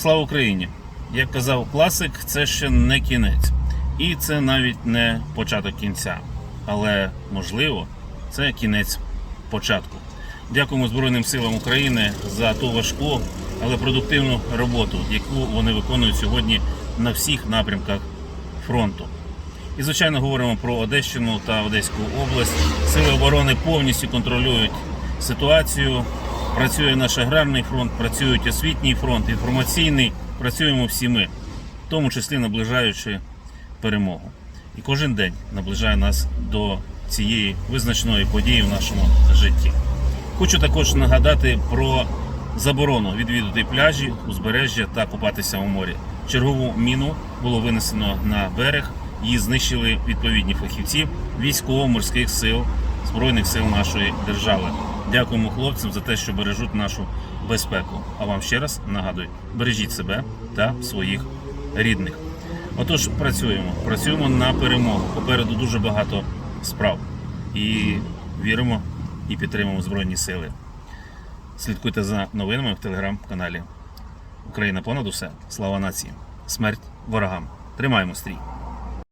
Слава Україні! Як казав класик, це ще не кінець. І це навіть не початок кінця. Але можливо, це кінець початку. Дякуємо Збройним силам України за ту важку, але продуктивну роботу, яку вони виконують сьогодні на всіх напрямках фронту. І, звичайно, говоримо про Одещину та Одеську область. Сили оборони повністю контролюють ситуацію. Працює наш аграрний фронт, працюють освітній фронт, інформаційний. Працюємо всі ми, в тому числі наближаючи перемогу. І кожен день наближає нас до цієї визначної події в нашому житті. Хочу також нагадати про заборону відвідати пляжі, узбережжя та купатися у морі. Чергову міну було винесено на берег. Її знищили відповідні фахівці військово-морських сил Збройних сил нашої держави. Дякуємо хлопцям за те, що бережуть нашу безпеку. А вам ще раз нагадую: бережіть себе та своїх рідних. Отож, працюємо, працюємо на перемогу. Попереду дуже багато справ. І віримо і підтримуємо Збройні сили. Слідкуйте за новинами в телеграм-каналі. Україна понад усе. Слава нації! Смерть ворогам! Тримаємо стрій!